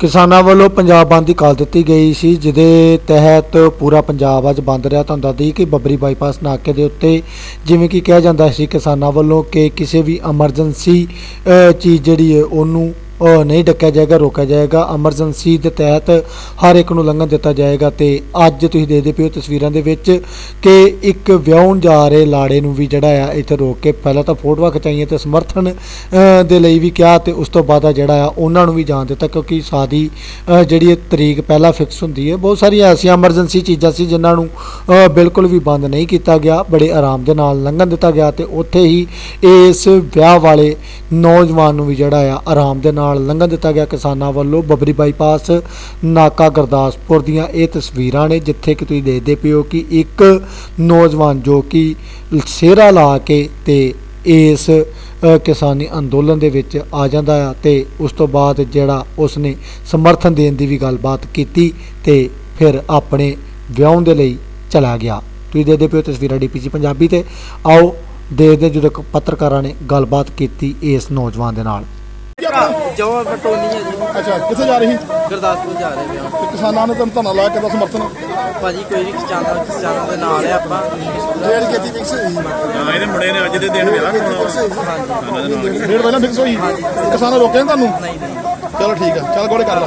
ਕਿਸਾਨਾਂ ਵੱਲੋਂ ਪੰਜਾਬ ਬੰਦ ਦੀ ਕਾਲ ਦਿੱਤੀ ਗਈ ਸੀ, ਜਿਹਦੇ ਤਹਿਤ ਪੂਰਾ ਪੰਜਾਬ ਅੱਜ ਬੰਦ ਰਿਹਾ। ਤੁਹਾਨੂੰ ਦੱਸ ਦਈਏ ਕਿ ਬੱਬਰੀ ਬਾਈਪਾਸ ਨਾਕੇ ਦੇ ਉੱਤੇ ਜਿਵੇਂ ਕਿ ਕਿਹਾ ਜਾਂਦਾ ਸੀ ਕਿਸਾਨਾਂ ਵੱਲੋਂ ਕਿ ਕਿਸੇ ਵੀ ਐਮਰਜੈਂਸੀ ਚੀਜ਼ ਜਿਹੜੀ ਹੈ ਉਹਨੂੰ ਨਹੀਂ ਡੱਕਿਆ ਜਾਏਗਾ, ਰੋਕਿਆ ਜਾਏਗਾ। ਐਮਰਜੈਂਸੀ ਦੇ ਤਹਿਤ ਹਰ ਇੱਕ ਨੂੰ ਲੰਘਣ ਦਿੱਤਾ ਜਾਏਗਾ ਤੇ ਅੱਜ ਤੁਸੀਂ ਦੇਖਦੇ ਪਏ ਹੋ ਤਸਵੀਰਾਂ ਦੇ ਵਿੱਚ ਕਿ ਇੱਕ ਵਿਆਹਣ ਜਾ ਰਹੇ ਲਾੜੇ ਨੂੰ ਵੀ ਜਿਹੜਾ ਆ ਇੱਥੇ ਰੋਕ ਕੇ ਪਹਿਲਾਂ ਤਾਂ ਫੋਟੋਆਂ ਖਿਚਾਈਆਂ ਤੇ ਸਮਰਥਨ ਦੇ ਲਈ ਵੀ ਕਿਹਾ ਤੇ ਉਸ ਤੋਂ ਬਾਅਦ ਜਿਹੜਾ ਆ ਉਹਨਾਂ ਨੂੰ ਵੀ ਜਾਣ ਦਿੱਤਾ ਕਿਉਂਕਿ ਸ਼ਾਦੀ ਜਿਹੜੀ ਤਰੀਕ ਪਹਿਲਾਂ ਫਿਕਸ ਹੁੰਦੀ ਹੈ, ਬਹੁਤ ਸਾਰੀਆਂ ਐਸੀਆਂ ਐਮਰਜੈਂਸੀ ਚੀਜ਼ਾਂ ਸੀ ਜਿਨ੍ਹਾਂ ਨੂੰ ਬਿਲਕੁਲ ਵੀ ਬੰਦ ਨਹੀਂ ਕੀਤਾ ਗਿਆ। ਬੜੇ ਆਰਾਮ ਦੇ ਨਾਲ ਲੰਘਣ ਦਿੱਤਾ ਗਿਆ ਤੇ ਉੱਥੇ ਹੀ ਇਸ ਵਿਆਹ ਵਾਲੇ ਨੌਜਵਾਨ ਨੂੰ ਵੀ ਜਿਹੜਾ ਆ ਆਰਾਮ ਦੇ ਨਾਲ ਨਾਲ ਲੰਘਣ ਦਿੱਤਾ ਗਿਆ। ਕਿਸਾਨਾਂ ਵੱਲੋਂ ਬੱਬਰੀ ਬਾਈਪਾਸ ਨਾਕਾ ਗੁਰਦਾਸਪੁਰ ਦੀਆਂ ਇਹ ਤਸਵੀਰਾਂ ਨੇ, ਜਿੱਥੇ ਕਿ ਤੁਸੀਂ ਦੇਖਦੇ ਪਿਓ ਕਿ ਇੱਕ ਨੌਜਵਾਨ ਜੋ ਕਿ ਸਿਹਰਾ ਲਾ ਕੇ ਤੇ ਇਸ ਕਿਸਾਨੀ ਅੰਦੋਲਨ ਦੇ ਵਿੱਚ ਆ ਜਾਂਦਾ ਆ ਤੇ ਉਸ ਤੋਂ ਬਾਅਦ ਜਿਹੜਾ ਉਸਨੇ ਸਮਰਥਨ ਦੇਣ ਦੀ ਵੀ ਗੱਲਬਾਤ ਕੀਤੀ ਤੇ ਫਿਰ ਆਪਣੇ ਵਿਆਹ ਦੇ ਲਈ ਚਲਾ ਗਿਆ। ਤੁਸੀਂ ਦੇਖਦੇ ਪਿਓ ਤਸਵੀਰਾਂ ਡੀਪੀਸੀ ਪੰਜਾਬੀ ਤੇ। ਆਓ ਦੇਖਦੇ ਜਦੋਂ ਪੱਤਰਕਾਰਾਂ ਨੇ ਗੱਲਬਾਤ ਕੀਤੀ ਇਸ ਨੌਜਵਾਨ ਦੇ ਨਾਲ। ਜਵਾ ਬਟੋਨੀ ਹੈ ਜੀ। ਅੱਛਾ ਕਿੱਥੇ ਜਾ ਰਹੀ? ਗੁਰਦਾਸਪੁਰ ਜਾ ਰਹੇ ਹਾਂ। ਤੇ ਕਿਸਾਨਾਂ ਨੇ ਤੁਹਾਨੂੰ ਧਰਨਾ ਲਾਇਆ ਕਿੱਦਾਂ ਸਮਰਥਨ? ਭਾਜੀ ਕੋਈ ਨਹੀਂ ਕਿਸਾਨਾਂ ਕਿਸਾਨਾਂ ਦੇ ਨਾਲ ਹੈ ਆਪਾਂ। ਰੇਡ ਕੀਤੀ ਫਿਕਸ ਹੋਈ। ਹਾਂ ਇਹਦੇ ਮੁੰਡੇ ਨੇ ਅੱਜ ਦੇ ਦਿਨ ਵਿਆਹ ਕਰਾਉਣਾ ਰੇਡ ਪਹਿਲਾਂ ਫਿਕਸ ਹੋਈ। ਕਿਸਾਨਾਂ ਰੋਕਿਆ ਨੀ ਤੁਹਾਨੂੰ? ਨਹੀਂ ਨਹੀਂ। ਚਲੋ ਠੀਕ ਆ ਚੱਲ ਗੋਲੇ ਕਰ ਲਾ।